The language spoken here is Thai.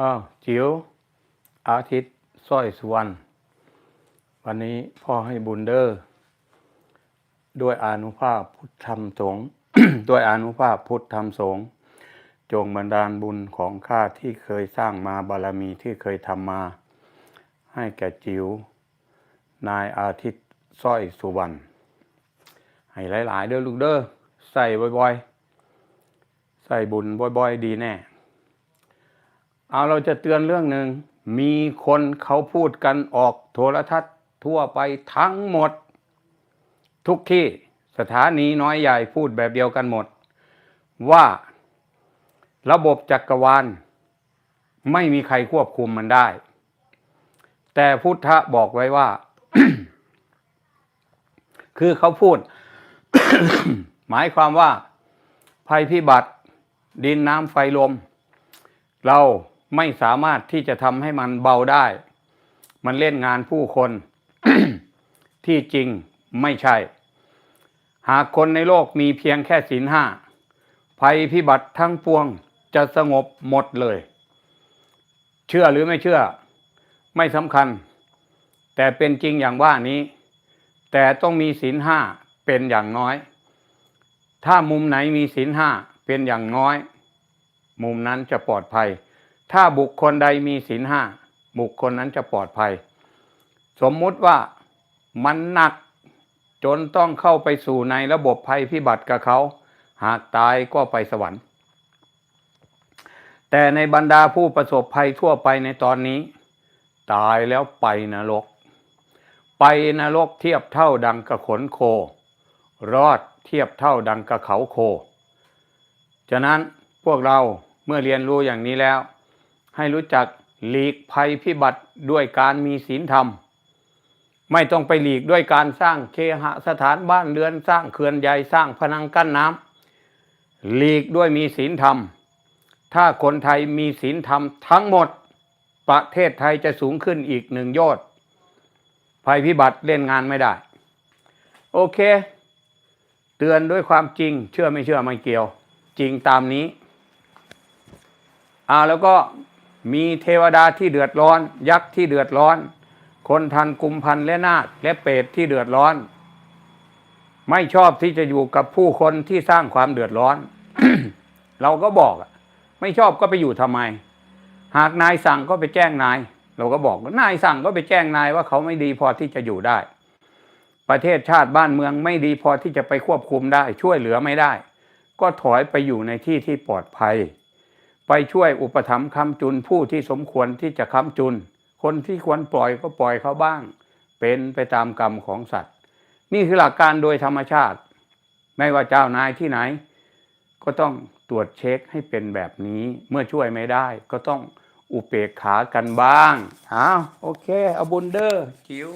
อ้าวจิ๋วอาทิตย์สร้อยสุวรรณวันนี้พ่อให้บุญเดอร์ด้วยอนุภาพพุทธธรรมสงฆ์ด้วยอนุภาพพุทธธรรมสงฆ์จงบันดาลบุญของข้าที่เคยสร้างมาบารมีที่เคยทำมา ให้แก่จิ๋วนายอาทิตย์สร้อยสุวรรณให้หลาย ๆ เด้อลูกเด้อใส่บ่อย ๆ ใส่บุญบ่อย ๆ ดีแน่ เอาเราจะเตือนเรื่องหนึ่ง มีคนเขาพูดกันออกโทรทัศน์ทั่วไปทั้งหมด ทุกที่สถานีน้อยใหญ่พูดแบบเดียวกันหมด ว่าระบบจักรวาล ไม่มีใครควบคุมมันได้ แต่พุทธะบอกไว้ว่า คือเขาพูด หมายความว่าภัยพิบัติ ดินน้ำไฟลม เรา ไม่สามารถที่จะทำให้มันเบาได้ มันเล่นงานผู้คนที่จริงไม่ใช่ หากคนในโลกมีเพียงแค่ศีลห้าภัยพิบัติทั้งปวงจะสงบหมดเลย เชื่อหรือไม่เชื่อ ไม่สำคัญ แต่เป็นจริงอย่างว่านี้ แต่ต้องมีศีลห้าเป็นอย่างน้อย ถ้ามุมไหนมีศีลห้าเป็นอย่างน้อย มุมนั้นจะปลอดภัย ถ้าบุคคลใดมีศีลห้าบุคคลนั้นจะปลอดภัย สมมุติว่ามันหนักจนต้องเข้าไปสู่ในระบบภัยพิบัติกับเขา หากตายก็ไปสวรรค์ แต่ในบรรดาผู้ประสบภัยทั่วไปในตอนนี้ ตายแล้วไปนรก ไปนรกเทียบเท่าดังกระขนโค รอดเทียบเท่าดังกระเขาโค ฉะนั้นพวกเราเมื่อเรียนรู้อย่างนี้แล้ว ให้รู้จักหลีกภัยพิบัติด้วยการมีศีลธรรม ไม่ต้องไปหลีกด้วยการสร้างเคหสถานบ้านเรือนสร้างเขื่อนใหญ่สร้างพนังกั้นน้ำหลีกด้วยมีศีลธรรม ถ้าคนไทยมีศีลธรรมทั้งหมด ประเทศไทยจะสูงขึ้นอีกหนึ่งยอดภัยพิบัติเล่นงานไม่ได้ โอเค เตือนด้วยความจริง เชื่อไม่เชื่อไม่เกี่ยว จริงตามนี้อ่าแล้วก็ มีเทวดาที่เดือดร้อน ยักษ์ที่เดือดร้อน คนทันกุมพันและนาคและเปรตที่เดือดร้อน ไม่ชอบที่จะอยู่กับผู้คนที่สร้างความเดือดร้อน เราก็บอกไม่ชอบก็ไปอยู่ทำไม หากนายสั่งก็ไปแจ้งนาย เราก็บอกนายสั่งก็ไปแจ้งนายว่าเขาไม่ดีพอที่จะอยู่ได้ ประเทศชาติบ้านเมืองไม่ดีพอที่จะไปควบคุมได้ ช่วยเหลือไม่ได้ ก็ถอยไปอยู่ในที่ที่ปลอดภัย ไปช่วยอุปถัมภ์ค้ำจุนผู้ที่สมควรที่จะค้ำจุน คนที่ควรปล่อยก็ปล่อยเขาบ้าง เป็นไปตามกรรมของสัตว์ นี่คือหลักการโดยธรรมชาติ ไม่ว่าเจ้านายที่ไหน ก็ต้องตรวจเช็คให้เป็นแบบนี้ เมื่อช่วยไม่ได้ ก็ต้องอุเปกขากันบ้างอ้าวโอเค เอาบุญเดอร์จิ๋ว